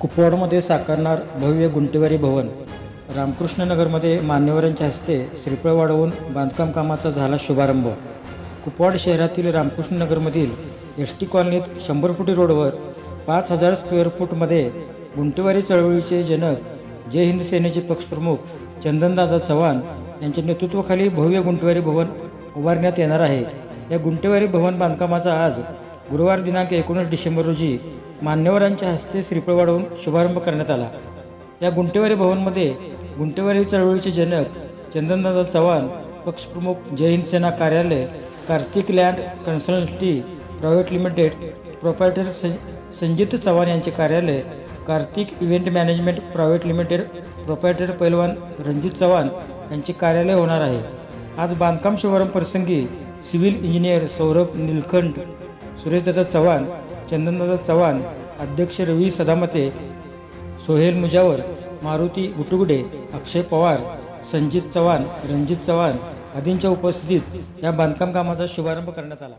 कुपवाडमध्ये साकारणार भव्य गुंटेवारी भवन रामकृष्ण नगरमध्ये मान्यवरांच्या हस्ते श्रीफळ वाढवून बांधकाम कामाचा झाला शुभारंभ. कुपवाड शहरातील रामकृष्ण नगरमधील एस टी कॉलनीत शंभर फुटी रोडवर पाच हजार स्क्वेअर फूटमध्ये गुंटेवारी चळवळीचे जनक जय हिंद सेनेचे पक्षप्रमुख चंदनदादा चव्हाण यांच्या नेतृत्वाखाली भव्य गुंटेवारी भवन उभारण्यात येणार आहे. या गुंटेवारी भवन बांधकामाचा आज गुरुवार दिनांक एकोणीस डिसेंबर रोजी मान्यवरांच्या हस्ते श्रीफळ वाढवून शुभारंभ करण्यात आला. या गुंटेवारी भवनमध्ये गुंटेवारी चळवळीचे जनक चंदनदादा चव्हाण पक्षप्रमुख जय हिंद सेना कार्यालय Kartik land consultancy private limited proprietor सं संजित चव्हाण यांचे कार्यालय Kartik event management private limited proprietor पैलवान रणजित चव्हाण यांचे कार्यालय होणार आहे. आज बांधकाम शुभारंभ प्रसंगी सिव्हिल इंजिनियर सौरभ निलखंड सुरेशदादा चव्हाण चंदनदादा चव्हाण अध्यक्ष रवी सदामते सोहेल मुजावर मारुती गुटुगडे अक्षय पवार संजित चव्हाण रणजित चव्हाण आदींच्या उपस्थितीत या बांधकाम कामाचा शुभारंभ करण्यात आला.